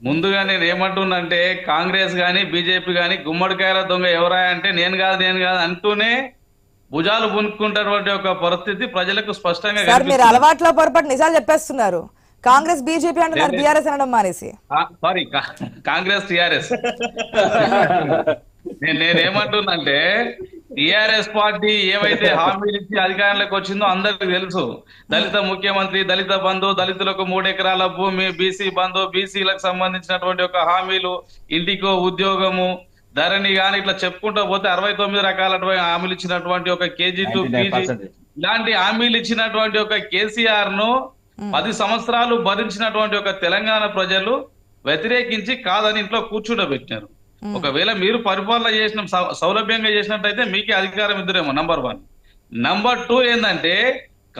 ముందుగా నేను ఏమంటున్నంటే కాంగ్రెస్ గాని బీజేపీ గాని గుమ్మడికాయల దొంగ ఎవరా అంటే నేను కాదు నేను కాదు అంటూనే భుజాలు పునుక్కుంటున్నటువంటి ఒక పరిస్థితి ప్రజలకు స్పష్టంగా సార్ మీరు. అలవాట్లో పొరపాటు నిజాలు చెప్పేస్తున్నారు. కాంగ్రెస్ బీజేపీ అంటున్నారు బీఆర్ఎస్ అనడం మానేసి. ఆ, సారీ కాంగ్రెస్ టిఆర్ఎస్. నేను నేనేమంటున్నంటే టిఆర్ఎస్ పార్టీ ఏవైతే హామీలు ఇచ్చి అధికారంలోకి వచ్చిందో అందరికి తెలుసు. దళిత ముఖ్యమంత్రి దళిత బంధు దళితులకు మూడు ఎకరాల భూమి బీసీ బంధు బీసీలకు సంబంధించినటువంటి ఒక హామీలు ఇంటికో ఉద్యోగము ధరణి గాని ఇట్లా చెప్పుకుంటూ పోతే అరవై తొమ్మిది రకాలటువంటి హామీలు ఇచ్చినటువంటి ఒక కేజీ టు పీజీ ఇలాంటి హామీలు ఇచ్చినటువంటి ఒక కేసీఆర్ను పది సంవత్సరాలు భరించినటువంటి ఒక తెలంగాణ ప్రజలు వ్యతిరేకించి కాదని ఇంట్లో కూర్చుండబెట్టినారు. ఒకవేళ మీరు పరిపాలన చేసిన సౌలభ్యంగా చేసినట్టయితే మీకే అధికారం ఇద్దరేమో నంబర్ వన్ నంబర్ టూ ఏంటంటే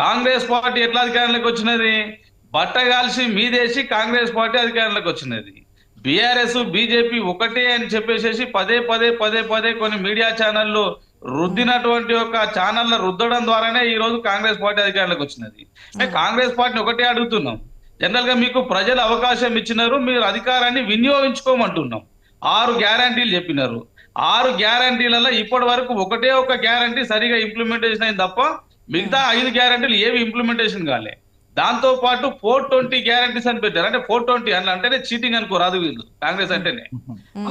కాంగ్రెస్ పార్టీ ఎట్లా అధికారంలోకి వచ్చినది? బట్టగాల్సి మీదేసి కాంగ్రెస్ పార్టీ అధికారంలోకి వచ్చినది. బీఆర్ఎస్ బీజేపీ ఒకటే అని చెప్పేసి పదే పదే పదే పదే కొన్ని మీడియా ఛానళ్ళు రుద్దినటువంటి ఒక ఛానళ్ళ రుద్దడం ద్వారానే ఈ రోజు కాంగ్రెస్ పార్టీ అధికారంలోకి వచ్చినది. అంటే కాంగ్రెస్ పార్టీని ఒకటే అడుగుతున్నాం. జనరల్గా మీకు ప్రజలు అవకాశం ఇచ్చినారు మీరు అధికారాన్ని వినియోగించుకోమంటున్నాం. ఆరు గ్యారంటీలు చెప్పినారు. ఆరు గ్యారంటీలలో ఇప్పటి వరకు ఒకటే ఒక గ్యారంటీ సరిగా ఇంప్లిమెంటేషన్ అయింది తప్ప మిగతా ఐదు గ్యారంటీలు ఏవి ఇంప్లిమెంటేషన్ కాలే. దాంతో పాటు ఫోర్ ట్వంటీ గ్యారంటీస్ అని పెట్టారు. అంటే ఫోర్ ట్వంటీ అని అంటేనే చీటింగ్ అనుకో రాదు వీళ్ళు కాంగ్రెస్ అంటేనే.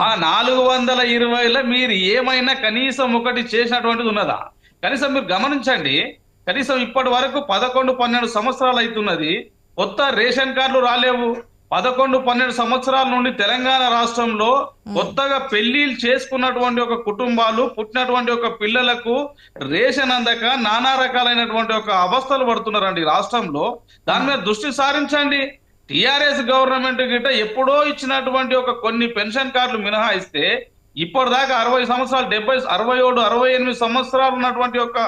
ఆ నాలుగు వందల ఇరవైలో మీరు ఏమైనా కనీసం ఒకటి చేసినటువంటిది ఉన్నదా? కనీసం మీరు గమనించండి. కనీసం ఇప్పటి వరకు పదకొండు పన్నెండు సంవత్సరాలు అవుతున్నది. కొత్త రేషన్ కార్డులు రాలేవు. పదకొండు పన్నెండు సంవత్సరాల నుండి తెలంగాణ రాష్ట్రంలో కొత్తగా పెళ్ళిళ్ళు చేసుకున్నటువంటి ఒక కుటుంబాలు పుట్టినటువంటి ఒక పిల్లలకు రేషన్ అందక నానా రకాలైనటువంటి ఒక అవస్థలు పడుతున్నారండి రాష్ట్రంలో. దాని మీద దృష్టి సారించండి. టిఆర్ఎస్ గవర్నమెంట్ గిట్ట ఎప్పుడో ఇచ్చినటువంటి ఒక కొన్ని పెన్షన్ కార్డులు మినహాయిస్తే ఇప్పటిదాకా అరవై సంవత్సరాలు డెబ్బై అరవై ఏడు అరవై ఎనిమిది సంవత్సరాలు ఉన్నటువంటి ఒక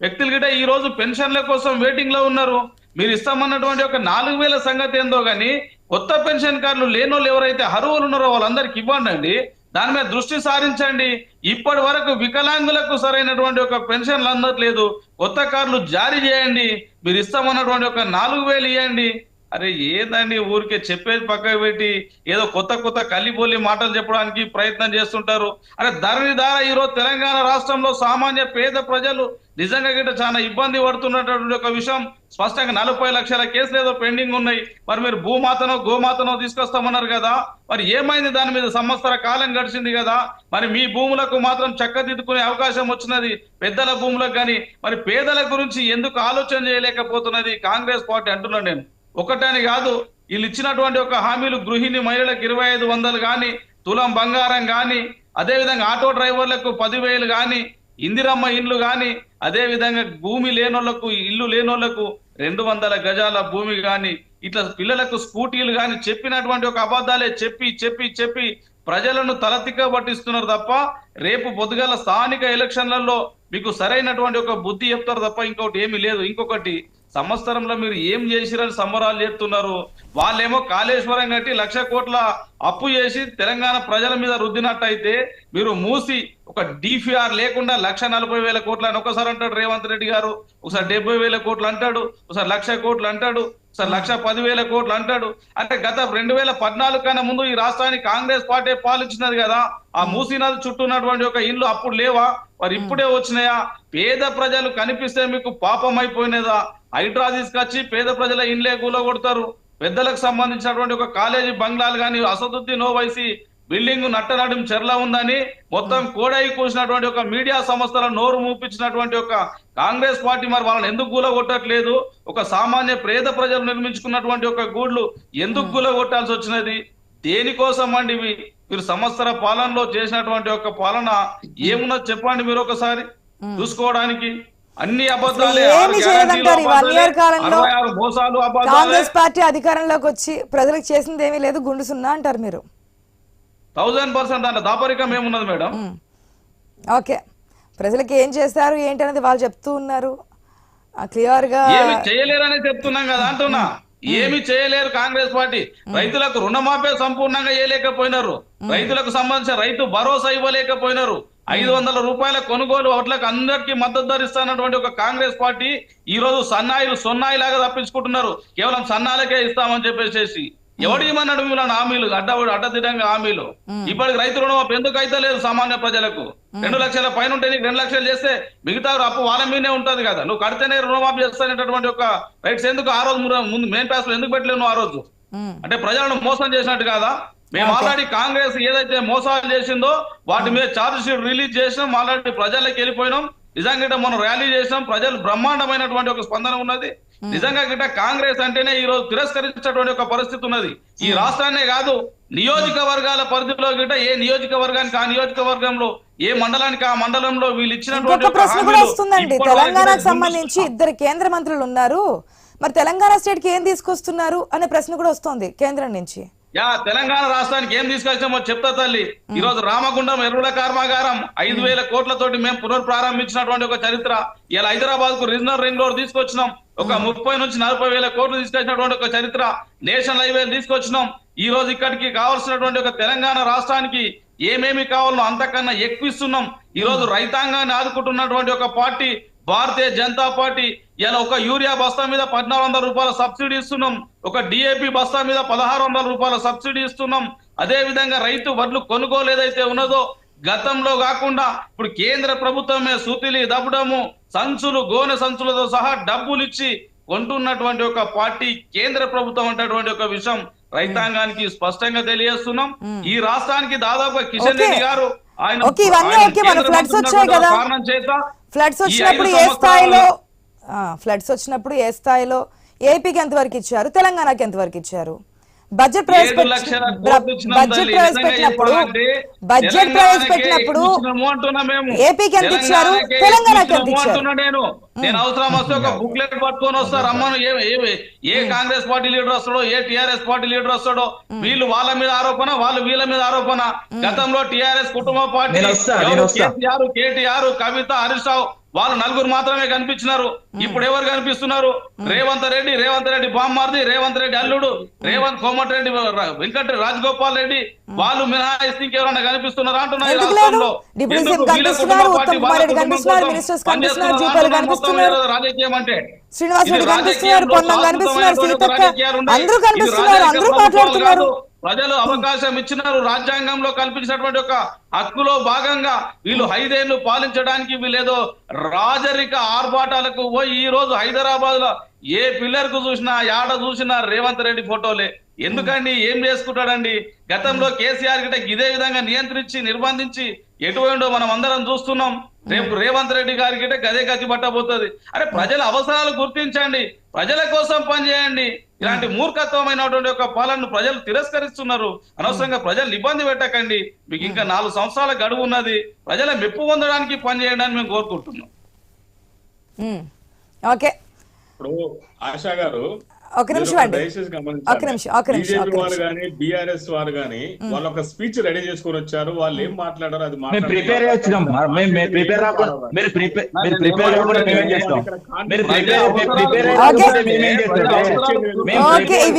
వ్యక్తులు గిట్ట ఈ రోజు పెన్షన్ల కోసం వెయిటింగ్లో ఉన్నారు. మీరు ఇస్తామన్నటువంటి ఒక నాలుగు వేల సంగతి ఏందో గాని కొత్త పెన్షన్ కార్డులు లేనోళ్ళు ఎవరైతే అర్హులు ఉన్నారో వాళ్ళందరికి ఇవ్వండి అండి. దాని మీద దృష్టి సారించండి. ఇప్పటి వరకు వికలాంగులకు సరైనటువంటి ఒక పెన్షన్లు అందట్లేదు. కొత్త కార్లు జారీ చేయండి. మీరు ఇస్తామన్నటువంటి ఒక నాలుగు వేలు ఇవ్వండి. అరే ఏదండి ఊరికే చెప్పేది పక్కకు పెట్టి ఏదో కొత్త కొత్త కలిబోలి మాటలు చెప్పడానికి ప్రయత్నం చేస్తుంటారు. అరే ధరణి ద్వారా ఈరోజు తెలంగాణ రాష్ట్రంలో సామాన్య పేద ప్రజలు నిజంగా గిట్ట చాలా ఇబ్బంది పడుతున్నటువంటి ఒక విషయం. స్పష్టంగా నలభై లక్షల కేసులు ఏదో పెండింగ్ ఉన్నాయి. మరి మీరు భూమాతనో గోమాతనో తీసుకొస్తామన్నారు కదా. మరి ఏమైంది దాని మీద? సంవత్సర కాలం గడిచింది కదా. మరి మీ భూములకు మాత్రం చక్కదిద్దుకునే అవకాశం వచ్చినది. పెద్దల భూములకు కానీ మరి పేదల గురించి ఎందుకు ఆలోచన చేయలేకపోతున్నది కాంగ్రెస్ పార్టీ అంటున్నాను నేను. ఒకటని కాదు వీళ్ళు ఇచ్చినటువంటి ఒక హామీలు గృహిణి మహిళలకు ఇరవై ఐదు వందలు కానీ తులం బంగారం కానీ అదేవిధంగా ఆటో డ్రైవర్లకు పదివేలు కానీ ఇందిరమ్మ ఇండ్లు కానీ అదేవిధంగా భూమి లేనోళ్ళకు ఇల్లు లేనోళ్ళకు రెండు వందల గజాల భూమి కానీ ఇట్లా పిల్లలకు స్కూటీలు కానీ చెప్పినటువంటి ఒక అబద్ధాలే చెప్పి చెప్పి చెప్పి ప్రజలను తలతిక్క పట్టిస్తున్నారు తప్ప రేపు పొద్దుగల స్థానిక ఎలక్షన్లలో మీకు సరైనటువంటి ఒక బుద్ధి చెప్తారు తప్ప ఇంకొకటి ఏమీ లేదు. ఇంకొకటి సంవత్సరంలో మీరు ఏం చేసిరని సంబరాలు చేస్తున్నారు? వాళ్ళేమో కాళేశ్వరం కట్టి లక్ష కోట్ల అప్పు చేసి తెలంగాణ ప్రజల మీద రుద్దినట్టయితే మీరు మూసి ఒక డిఫిఆర్ లేకుండా లక్ష నలభై వేల కోట్లు అని ఒకసారి అంటాడు రేవంత్ రెడ్డి గారు ఒకసారి డెబ్బై వేల కోట్లు అంటాడు ఒకసారి లక్ష కోట్లు అంటాడు ఒకసారి లక్ష పదివేల కోట్లు అంటాడు. అంటే గత రెండు వేల పద్నాలుగు కన్నా ముందు ఈ రాష్ట్రానికి కాంగ్రెస్ పార్టీ పాలించినది కదా ఆ మూసీ నది చుట్టూ ఉన్నటువంటి ఒక ఇల్లు అప్పుడు లేవా? మరి ఇప్పుడే వచ్చినాయా? పేద ప్రజలు కనిపిస్తే మీకు పాపం అయిపోయినదా? హైడ్రా తీసుకొచ్చి పేద ప్రజల ఇండ్లే కూలగొడతారు. పెద్దలకు సంబంధించినటువంటి ఒక కాలేజీ బంగ్లాలు కానీ అసదుద్దీన్ ఓవైసీ బిల్డింగ్ నట్టనడం చెర్ల ఉందని మొత్తం కోడై కూసినటువంటి ఒక మీడియా సంస్థల నోరు మూపించినటువంటి ఒక కాంగ్రెస్ పార్టీ మరి వాళ్ళని ఎందుకు కూలగొట్టట్లేదు? ఒక సామాన్య పేద ప్రజలు నిర్మించుకున్నటువంటి ఒక గూడ్లు ఎందుకు కూలగొట్టాల్సి వచ్చినది? దేనికోసం అండి మీరు సంవత్సర పాలనలో చేసినటువంటి ఒక పాలన ఏమున్నది చెప్పండి మీరు ఒకసారి? చూసుకోవడానికి అన్ని మోసాలు అబద్ధాలే. కాంగ్రెస్ పార్టీ అధికారంలోకి వచ్చి ప్రజలకు చేసింది ఏమీ లేదు గుండు సున్నా అంటారు మీరు. థౌజండ్ పర్సెంట్ దాంట్లో దాపరికం ఏమున్నది మేడం. ఓకే. ప్రజలకు ఏం చేస్తారు ఏంటి అనేది వాళ్ళు చెప్తూ ఉన్నారు. క్లియర్గా ఏమి చేయలేరని చెప్తున్నాం కదా అంటున్నా. ఏమి చేయలేరు కాంగ్రెస్ పార్టీ. రైతులకు రుణమాఫీ సంపూర్ణంగా చేయలేకపోయినారు. రైతులకు సంబంధించిన రైతు భరోసా ఇవ్వలేకపోయినారు. ఐదు వందల రూపాయల కొనుగోలు ఓట్లకు అందరికీ మద్దతు ధరిస్తున్నటువంటి ఒక కాంగ్రెస్ పార్టీ ఈ రోజు సన్నాయిలు సొన్నాయి లాగా తప్పించుకుంటున్నారు. కేవలం సన్నాలకే ఇస్తామని చెప్పేసి ఎవడు ఇమ్మన్నాడు మిమ్మల్ని హామీలు అడ్డ అడ్డదిడ్డంగా హామీలు ఇప్పటికి రైతు రుణమాఫీ ఎందుకు అయితే లేదు సామాన్య ప్రజలకు? రెండు లక్షల పైన ఉంటే నీకు రెండు లక్షలు చేస్తే మిగతా అప్పు వాళ్ళ మీదనే ఉంటది కదా. నువ్వు కడితేనే రుణమాఫీ చేస్తానేటటువంటి ఒక రైట్స్ ఎందుకు ఆ రోజు ముందు- మెయిన్ పాస్లో ఎందుకు పెట్టలేవు ఆ రోజు? అంటే ప్రజలను మోసం చేసినట్టు కాదా? మేము ఆల్రెడీ కాంగ్రెస్ ఏదైతే మోసాలు చేసిందో వాటి మీద ఛార్జ్ షీట్ రిలీజ్ చేసినాం. ఆల్రెడీ ప్రజలకు వెళ్ళిపోయినాం. నిజంగా మనం ర్యాలీ చేసినాం. ప్రజలు బ్రహ్మాండమైనటువంటి ఒక స్పందన ఉన్నది. నిజంగా గిట్ట కాంగ్రెస్ అంటేనే ఈ రోజు తిరస్కరించేటువంటి ఒక పరిస్థితి ఉన్నది. ఈ రాష్ట్రాన్నే కాదు నియోజకవర్గాల పరిధిలో గిట్ట ఏ నియోజకవర్గానికి ఆ నియోజకవర్గంలో ఏ మండలానికి ఆ మండలంలో వీళ్ళు ఇచ్చినటువంటి ప్రశ్న కూడా వస్తుందండి. తెలంగాణకు సంబంధించి ఇద్దరు కేంద్ర మంత్రులు ఉన్నారు. మరి తెలంగాణ స్టేట్కి ఏం తీసుకొస్తున్నారు అనే ప్రశ్న కూడా వస్తోంది కేంద్రం నుంచి. యా తెలంగాణ రాష్ట్రానికి ఏం తీసుకొచ్చామో చెప్తా తల్లి. ఈ రోజు రామగుండం ఎరువుల కర్మాగారం ఐదు వేల కోట్లతోటి మేము పునర్ప్రారంభించినటువంటి ఒక చరిత్ర. ఇలా హైదరాబాద్కు రీజనల్ రింగ్ రోడ్ తీసుకొచ్చినాం. ఒక ముప్పై నుంచి నలభై వేల కోట్లు తీసుకొచ్చినటువంటి ఒక చరిత్ర నేషనల్ హైవేలు తీసుకొచ్చినాం. ఈ రోజు ఇక్కడికి కావాల్సినటువంటి ఒక తెలంగాణ రాష్ట్రానికి ఏమేమి కావాలో అంతకన్నా ఎక్కువ ఇస్తున్నాం. ఈ రోజు రైతాంగాన్ని ఆదుకుంటున్నటువంటి ఒక పార్టీ భారతీయ జనతా పార్టీ ఇలా ఒక యూరియా బస్తా మీద పద్నాలుగు వందల రూపాయల సబ్సిడీ ఇస్తున్నాం. ఒక డిఏపి బస్తా మీద పదహారు వందల రూపాయల సబ్సిడీ ఇస్తున్నాం. అదే విధంగా రైతు వడ్లు కొనుగోలు ఏదైతే ఉన్నదో గతంలో కాకుండా ఇప్పుడు కేంద్ర ప్రభుత్వమే సూతిలి దబ్బడము సంచులు గోనె సంచులతో సహా డబ్బులు ఇచ్చి కొంటున్నటువంటి ఒక పార్టీ కేంద్ర ప్రభుత్వం అనేటువంటి ఒక విషయం రైతాంగానికి స్పష్టంగా తెలియజేస్తున్నాం ఈ రాష్ట్రానికి దాదాపు కిషన్. రెడ్డి గారు ఆయన. కారణం చేత ఫ్లడ్స్ వచ్చినప్పుడు ఏ స్థాయిలో ఫ్లడ్స్ వచ్చినప్పుడు ఏ స్థాయిలో ఏపీకి ఎంతవరకు ఇచ్చారు తెలంగాణకి ఎంతవరకు ఇచ్చారు బడ్జెట్. ప్రవేశపెట్టినప్పుడు బడ్జెట్ ప్రవేశపెట్టినప్పుడు. ఏపీకి ఎంత ఇచ్చారు? తెలంగాణకే ఎంత ఇచ్చారు? నేను నేను అవసరం వస్తే ఒక బుక్లెట్ పట్టుకొని వస్తా రమ్మను ఏ కాంగ్రెస్ పార్టీ లీడర్ వస్తాడో ఏ టిఆర్ఎస్ పార్టీ లీడర్ వస్తాడో వీళ్ళు వాళ్ళ మీద ఆరోపణ వాళ్ళు వీళ్ళ మీద ఆరోపణ గతంలో టిఆర్ఎస్ కుటుంబ పార్టీ నేను వస్తా, నేను ఎవరు వస్తా. కేసీఆర్ కేటీఆర్ కవిత హరీష్ రావు వాళ్ళు నలుగురు మాత్రమే కనిపించినారు. ఇప్పుడు ఎవరు కనిపిస్తున్నారు? రేవంత్ రెడ్డి రేవంత్ రెడ్డి బామ్మార్ది రేవంత్ రెడ్డి అల్లుడు రేవంత్ కోమటిరెడ్డి ర- వెంకట రాజగోపాల్ రెడ్డి వాళ్ళు మినహాయిస్తే ఇంకెవరన్నా కనిపిస్తున్నారా అంటున్నా ఈ ఎందుకు లేదు? రాష్ట్రంలో. డిప్యూటీ ఎందుకు సీఎం వీళ్ళ కనిపిస్తున్నారు, కుటుంబ పార్టీ ఉత్తమ్ వాళ్ళ కుమార్ రెడ్డి కుటుంబం కనిపిస్తున్నారు, కోసం మినిస్టర్స్ పనిచేస్తున్న కనిపిస్తున్నారు, జీపాలు రాష్ట్రంలో కనిపిస్తున్నారు. మొత్తం రాజకీయం అంటే శ్రీనివాస్ రెడ్డి కనిపిస్తున్నారు, పొన్నం సీతక్క. అందరూ కనిపిస్తున్నారు, అందరూ మాట్లాడుతున్నారు. ప్రజలు అవకాశం ఇచ్చినారు. రాజ్యాంగంలో కల్పించినటువంటి ఒక హక్కులో భాగంగా వీళ్ళు ఐదేళ్ళు పాలించడానికి వీళ్ళేదో రాజరిక ఆర్భాటాలకు పోయి ఈ రోజు హైదరాబాద్లో ఏ పిల్లర్కు చూసినా యాడ చూసినా రేవంత్ రెడ్డి ఫోటోలే. ఎందుకండి? ఏం చేసుకుంటాడండి? గతంలో కేసీఆర్ గిట ఇదే విధంగా నియంత్రించి నిర్బంధించి ఎటువండో మనం అందరం చూస్తున్నాం. రేపు రేవంత్ రెడ్డి గారి గిట్ట గదే గతి పట్టబోతుంది. అరే ప్రజల అవసరాలు గుర్తించండి. ప్రజల కోసం పనిచేయండి. ఇలాంటి మూర్ఖత్వమైనటువంటి ఒక పాలనను ప్రజలు తిరస్కరిస్తున్నారు. అనవసరంగా ప్రజలు ఇబ్బంది పెట్టకండి. మీకు ఇంకా నాలుగు సంవత్సరాల గడువు ఉన్నది. ప్రజల మెప్పు పొందడానికి పనిచేయండి అని మేము కోరుకుంటున్నాం. ఓకే. ఇప్పుడు ఆశా గారు ఒక నిమిషం అండి. ఒక నిమిషం, ఒక నిమిషం, వారు నిమిషం. కానీ బీఆర్ఎస్ వారు కానీ వాళ్ళు ఒక స్పీచ్ రెడీ చేసుకొని వచ్చారు. వాళ్ళు ఏం మాట్లాడారు అది మేము. ప్రిపేర్ వచ్చినాం మేము మేము ప్రిపేర్ రాకుండా మీరు ప్రిపేర్ మీరు ప్రిపేర్ కాకుండా మేమేం చేస్తాం? మీరు ప్రిపేర్ ప్రిపేర్ ఓకే. మేమేం చేస్తాం? మేము ఓకే. ఈ